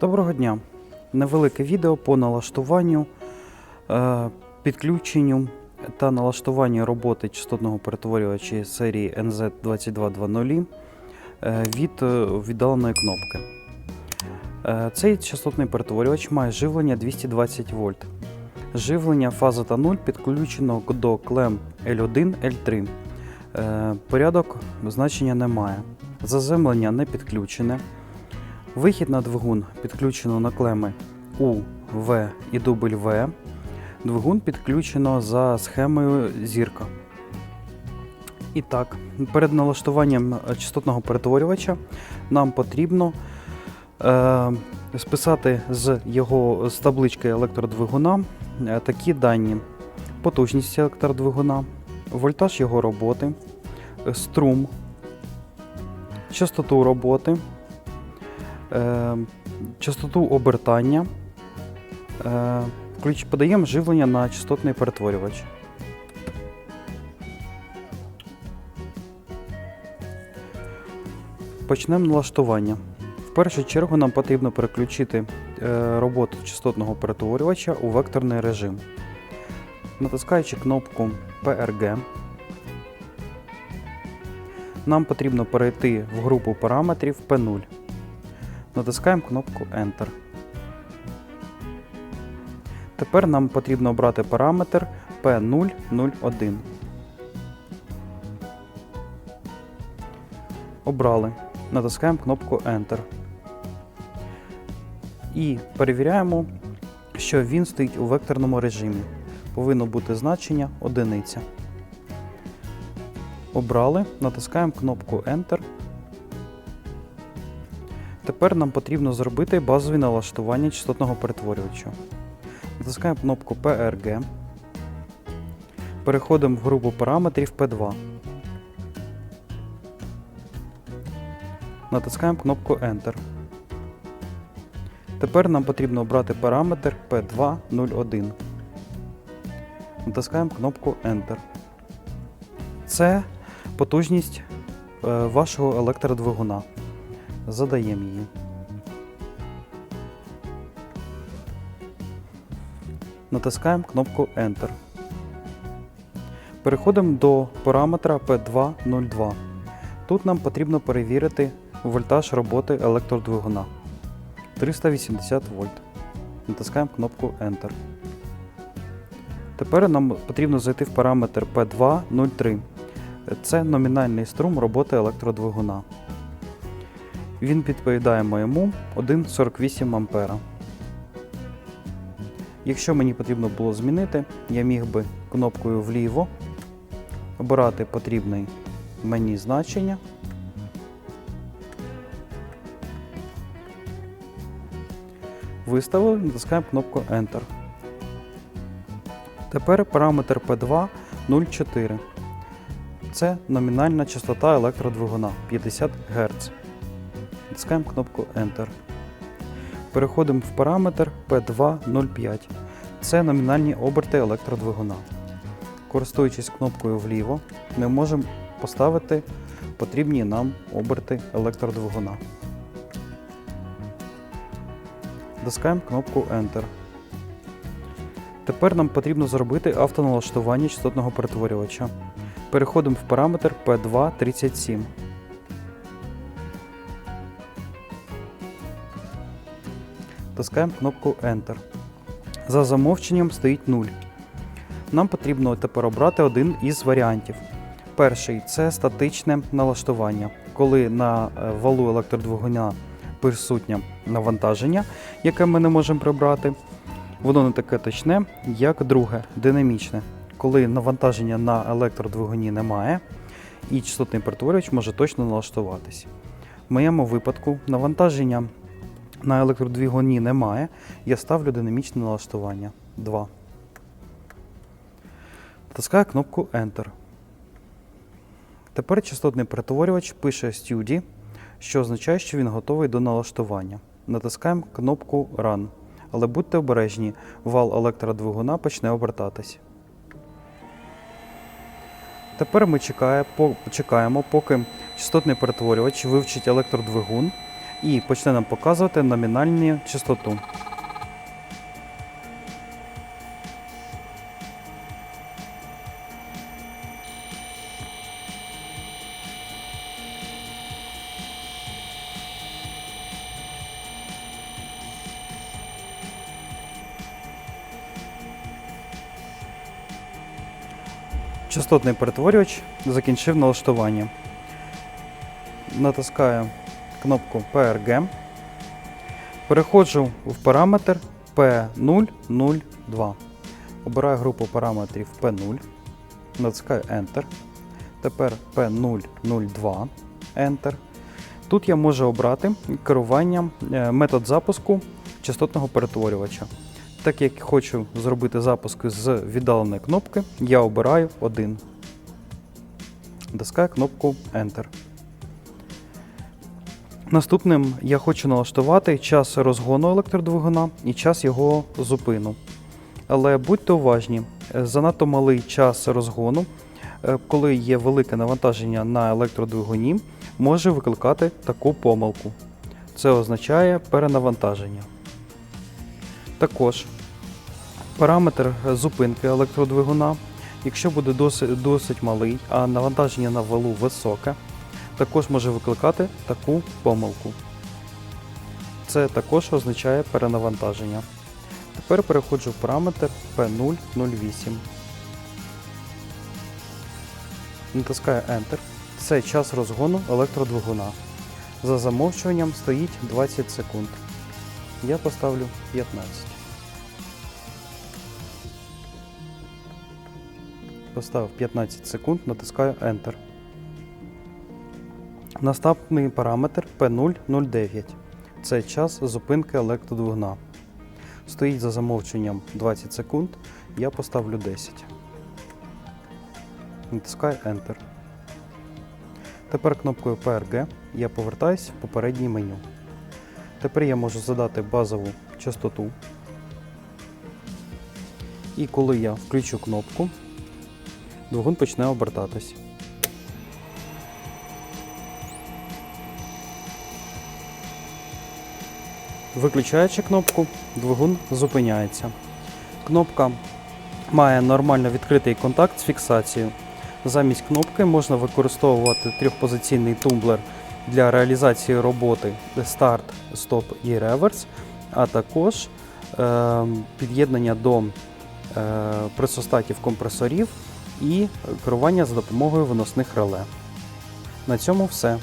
Доброго дня! Невелике відео по налаштуванню, е, підключенню та налаштуванню роботи частотного перетворювача серії NZ2220 е, від е, віддаленої кнопки. Цей частотний перетворювач має живлення 220 вольт. Живлення фаза та 0 підключено до клем L1, L3. Е, Порядок значення немає. Заземлення не підключене. Вихід на двигун підключено на клеми U, V і W. Двигун підключено за схемою зірка. І так, перед налаштуванням частотного перетворювача нам потрібно е, списати з його з таблички електродвигуна е, такі дані: потужність електродвигуна, вольтаж його роботи, струм, частоту роботи, е, частоту обертання. Е, ключ подаємо живлення на частотний перетворювач. Почнемо налаштування. В першу чергу нам потрібно переключити е, роботу частотного перетворювача у векторний режим. Натискаючи кнопку PRG, нам потрібно перейти в групу параметрів P0. Натискаємо кнопку Enter. Тепер нам потрібно обрати параметр P001. Обрали. Натискаємо кнопку Enter. І перевіряємо, що він стоїть у векторному режимі. Повинно бути значення одиниця. Обрали, натискаємо кнопку Enter. Тепер нам потрібно зробити базові налаштування частотного перетворювача. Натискаємо кнопку PRG. Переходимо в групу параметрів P2. Натискаємо кнопку Enter. Тепер нам потрібно обрати параметр P201. Натискаємо кнопку Enter. Це потужність е, вашого електродвигуна. Задаємо її. Натискаємо кнопку Enter. Переходимо до параметра P202. Тут нам потрібно перевірити вольтаж роботи електродвигуна 380 вольт. Натискаємо кнопку Enter. Тепер нам потрібно зайти в параметр P203. Це номінальний струм роботи електродвигуна. Він відповідає моєму 1,48 А. Якщо мені потрібно було змінити, я міг би кнопкою вліво обирати потрібне мені значення. Виставили, натискаємо кнопку Enter. Тепер параметр P2 0,4. Це номінальна частота електродвигуна 50 Гц. Натискаємо кнопку Enter. Переходимо в параметр P205. Це номінальні оберти електродвигуна. Користуючись кнопкою вліво, ми можемо поставити потрібні нам оберти електродвигуна. Натискаємо кнопку Enter. Тепер нам потрібно зробити автоналаштування частотного перетворювача. Переходимо в параметр P237. Натискаємо кнопку Enter. За замовченням стоїть 0. Нам потрібно тепер обрати один із варіантів. Перший це статичне налаштування, коли на е, валу електродвигуна присутнє навантаження, яке ми не можемо прибрати. Воно не таке точне, як друге, динамічне, коли навантаження на електродвигуні немає, і частотний перетворювач може точно налаштуватись. В моєму випадку навантаження на електродвигуні немає, я ставлю динамічне налаштування 2. Натискаю кнопку Enter. Тепер частотний перетворювач пише Study, що означає, що він готовий до налаштування. Натискаємо кнопку Run. Але будьте обережні, вал електродвигуна почне обертатись. Тепер ми чекає, по, чекаємо, поки частотний перетворювач вивчить електродвигун і почне нам показувати номінальну частоту. Частотний перетворювач закінчив налаштування. Натискаю кнопку PRG. Переходжу в параметр P002. Обираю групу параметрів P0. Натискаю Enter. Тепер P002 Enter. Тут я можу обрати керування е, метод запуску частотного перетворювача. Так як хочу зробити запуск з віддаленої кнопки, я обираю один. Натискаю кнопку Enter. Наступним я хочу налаштувати час розгону електродвигуна і час його зупину. Але будьте уважні, е, занадто малий час розгону, е, коли є велике навантаження на електродвигуні, може викликати таку помилку. Це означає перенавантаження. Також параметр зупинки електродвигуна, якщо буде досить, досить малий, а навантаження на валу високе, також може викликати таку помилку. Це також означає перенавантаження. Тепер переходжу в параметр P008. Натискаю Enter. Це час розгону електродвигуна. За замовчуванням стоїть 20 секунд. Я поставлю 15. Поставив 15 секунд, натискаю Enter. Наступний параметр P009. Це час зупинки електродвигуна. Стоїть за замовченням 20 секунд. Я поставлю 10. Натискаю Enter. Тепер кнопкою PRG я повертаюсь в попереднє меню. Тепер я можу задати базову частоту. І коли я включу кнопку, двигун почне обертатись. Виключаючи кнопку, двигун зупиняється. Кнопка має нормально відкритий контакт з фіксацією. Замість кнопки можна використовувати трьохпозиційний тумблер для реалізації роботи старт, стоп і реверс, а також е, під'єднання до е, пресостатів компресорів і керування за допомогою виносних реле. На цьому все.